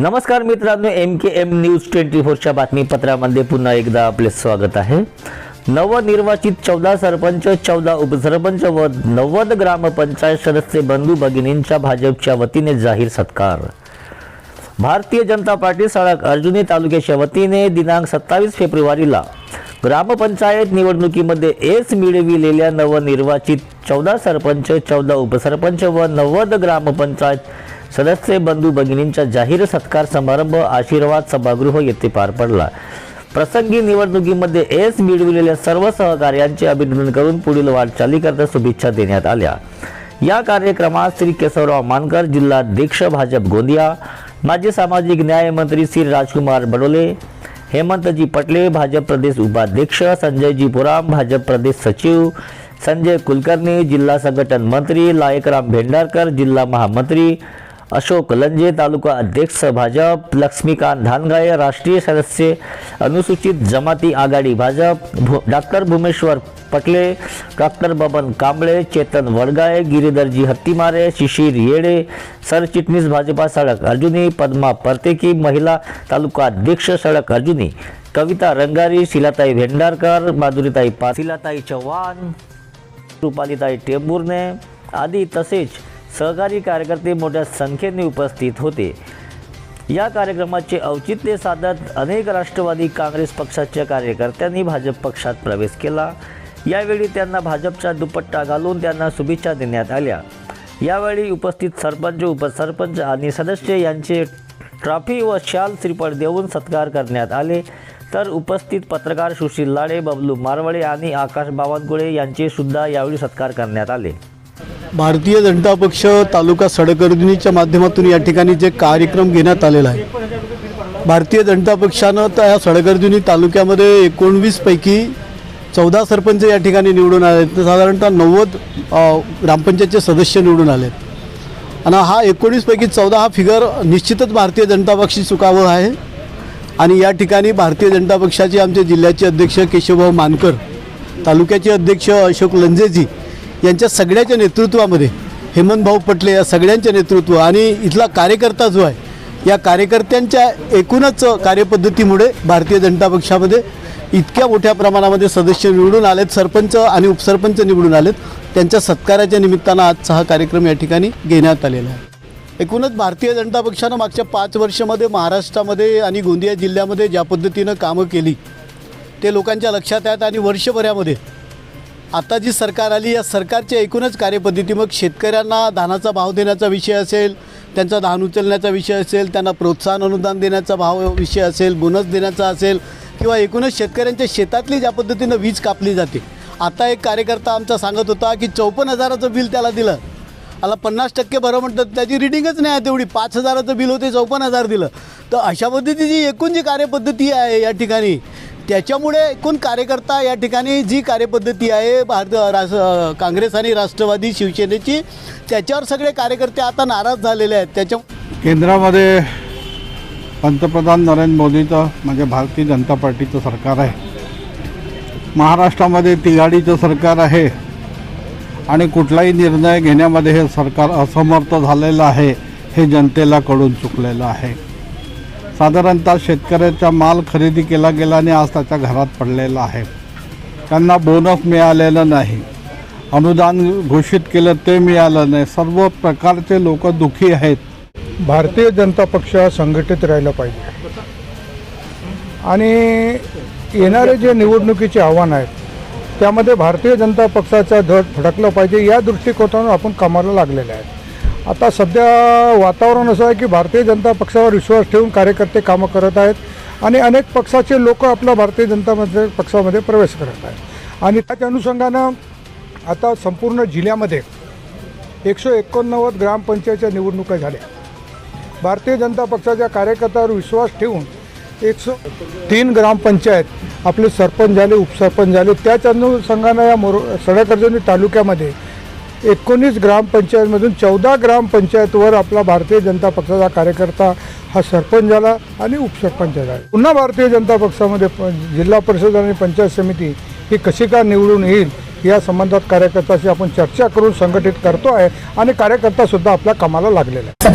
नमस्कार मित्रांनो M K M news twenty फोरच्या बातमीपत्रामध्ये पुन्हा एकदा आपले स्वागत आहे. नवनिर्वाचित चौदा सरपंच चौदा उपसरपंच व नव्वद ग्रामपंचायत सदस्य बंधू भगिनींच्या भाजपच्या वतीने जाहीर सत्कार. भारतीय जनता पार्टी सडक अर्जुनी तालुक्याच्या वतीने दिनांक सत्तावीस फेब्रुवारीला ग्रामपंचायत निवडणुकीमध्ये एस मिळविलेल्या नवनिर्वाचित चौदा सरपंच चौदा उपसरपंच व नव्वद ग्रामपंचायत सदस्य बंधू भगिनींचा जाहीर सत्कार समारंभ आशीर्वाद सभागृह येथे पार पडला. प्रसंगी निवडणुकीमध्ये एस मिळविलेल्या सर्व सहकार्यांचे अभिनंदन करून पुढील वाटचालीकरता शुभेच्छा देण्यात आल्या. या कार्यक्रमात श्री केशवराव मानकर जिल्हाध्यक्ष भाजप गोंदिया माजी सामाजिक न्याय मंत्री श्री राजकुमार बडोले हेमंतजी पटले भाजप प्रदेश उपाध्यक्ष संजयजी पुराम भाजप प्रदेश सचिव संजय कुलकर्णी जिल्हा संघटन मंत्री लायकराम भेंडारकर जिल्हा महामंत्री अशोक लंजे तालुका अध्यक्ष भाजप लक्ष्मीकांत धानगाळे राष्ट्रीय सदस्य अनुसूचित जमाती आघाडी भाजप भु डॉक्टर भूमेश्वर पटले डॉक्टर बबन कांबळे चेतन वडगाळे गिरीधरजी हत्तीमारे शिशिर येडे सरचिटणीस भाजपा सडक अर्जुनी पद्मा परतेकी महिला तालुका अध्यक्ष सडक अर्जुनी कविता रंगारी शिलाताई भेंडारकर माधुरीताई पाशिलाताई चव्हाण रुपालीताई टेंबुर्ने आदी तसेच सहकारी कार्यकर्ते मोठ्या संख्येने उपस्थित होते. या कार्यक्रमाचे औचित्य साधत अनेक राष्ट्रवादी काँग्रेस पक्षाच्या कार्यकर्त्यांनी भाजप पक्षात प्रवेश केला. यावेळी त्यांना भाजपचा दुपट्टा घालून त्यांना शुभेच्छा देण्यात आल्या. यावेळी उपस्थित सरपंच उपसरपंच आणि सदस्य यांचे ट्रॉफी व शाल श्रीफळ देऊन सत्कार करण्यात आले. तर उपस्थित पत्रकार सुशील लाडे बबलू मारवळे आणि आकाश बावनकुळे यांचे सुद्धा यावेळी सत्कार करण्यात आले. भारतीय जनता पक्ष तालुका सडकर्दिनीच्या माध्यमातून या ठिकाणी जे कार्यक्रम घेण्यात आलेला आहे. भारतीय जनता पक्षानं त्या सडकर्दिनी तालुक्यामध्ये एकोणवीसपैकी चौदा सरपंच या ठिकाणी निवडून आले तर साधारणतः नव्वद ग्रामपंचायतचे सदस्य निवडून आलेत आणि हा एकोणीसपैकी चौदा हा फिगर निश्चितच भारतीय जनता पक्षी चुकावं आहे. आणि या ठिकाणी भारतीय जनता पक्षाचे आमचे जिल्ह्याचे अध्यक्ष केशवभाऊ मानकर तालुक्याचे अध्यक्ष अशोक लंजेजी यांच्या सगळ्याच्या नेतृत्वामध्ये हेमंतभाऊ पटले या सगळ्यांच्या नेतृत्व आणि इथला कार्यकर्ता जो आहे या कार्यकर्त्यांच्या एकूणच कार्यपद्धतीमुळे भारतीय जनता पक्षामध्ये इतक्या मोठ्या प्रमाणामध्ये सदस्य निवडून आलेत सरपंच आणि उपसरपंच निवडून आलेत. त्यांच्या सत्काराच्या निमित्तानं आजचा हा कार्यक्रम या ठिकाणी घेण्यात आलेला आहे. एकूणच भारतीय जनता पक्षानं मागच्या पाच वर्षामध्ये महाराष्ट्रामध्ये आणि गोंदिया जिल्ह्यामध्ये ज्या पद्धतीनं कामं केली ते लोकांच्या लक्षात आहेत आणि वर्षभरामध्ये आता जी सरकार आली या सरकारच्या एकूणच कार्यपद्धती मग शेतकऱ्यांना धानाचा भाव देण्याचा विषय असेल त्यांचा धान उचलण्याचा विषय असेल त्यांना प्रोत्साहन अनुदान देण्याचा भाव विषय असेल बोनस देण्याचा असेल किंवा एकूणच शेतकऱ्यांच्या शेतातली ज्या पद्धतीनं वीज कापली जाते. आता एक कार्यकर्ता आमचा सांगत होता की चौपन्न हजाराचं बिल त्याला दिलं. आला पन्नास टक्के बरं म्हणतात त्याची रिडिंगच नाही आहे तेवढी. पाच हजाराचं बिल होते चौपन्न हजार दिलं. तर अशा पद्धतीची एकूण जी कार्यपद्धती आहे या ठिकाणी त्याच्यामुळे एकूण कार्यकर्ता या ठिकाणी जी कार्यपद्धती आहे भारत रास काँग्रेस आणि राष्ट्रवादी शिवसेनेची त्याच्यावर सगळे कार्यकर्ते आता नाराज झालेले आहेत. त्याच्या केंद्रामध्ये पंतप्रधान नरेंद्र मोदीचं म्हणजे भारतीय जनता पार्टीचं सरकार आहे. महाराष्ट्रामध्ये तिघाडीचं सरकार आहे. आणि कुठलाही निर्णय घेण्यामध्ये हे सरकार असमर्थ झालेलं आहे हे जनतेला कळून चुकलेलं आहे. साधारणतः शेतकऱ्याचा माल खरेदी केला गेला आणि आज त्याच्या घरात पडलेला आहे. त्यांना बोनस मिळालेलं नाही. अनुदान घोषित केलं ते मिळालं नाही. सर्व प्रकारचे लोक दुःखी आहेत. भारतीय जनता पक्ष संघटित राहिला पाहिजे. आणि येणारे जे निवडणुकीचे आव्हान आहेत त्यामध्ये भारतीय जनता पक्षाचा धड फडकलं पाहिजे. या दृष्टिकोनातून आपण कामाला लागलेले आहेत. आता सध्या वातावरण असं आहे की भारतीय जनता पक्षावर विश्वास ठेवून कार्यकर्ते कामं करत आहेत आणि अनेक पक्षाचे लोक आपल्या भारतीय जनता मध्ये पक्षामध्ये प्रवेश करत आहेत. आणि त्याच्या अनुषंगानं आता संपूर्ण जिल्ह्यामध्ये एकशे एकोणनव्वद ग्रामपंचायतच्या निवडणुका झाल्या. भारतीय जनता पक्षाच्या कार्यकर्त्यावर विश्वास ठेवून एकशे तीन ग्रामपंचायत आपले सरपंच झाले उपसरपंच झाले. त्याच अनुषंगानं या मोर सडकर्जनी तालुक्यामध्ये एकोणीस ग्रामपंचायतमधून चौदा ग्रामपंचायतवर आपला भारतीय जनता पक्षाचा कार्यकर्ता हा सरपंच झाला आणि उपसरपंच झाला. पुन्हा भारतीय जनता पक्षामध्ये जिल्हा परिषद आणि पंचायत समिती ही कशी का निवडून येईल या संबंधात कार्यकर्त्याशी आपण चर्चा करून संघटित करतो आहे आणि कार्यकर्ता सुद्धा आपल्या कामाला लागलेला आहे.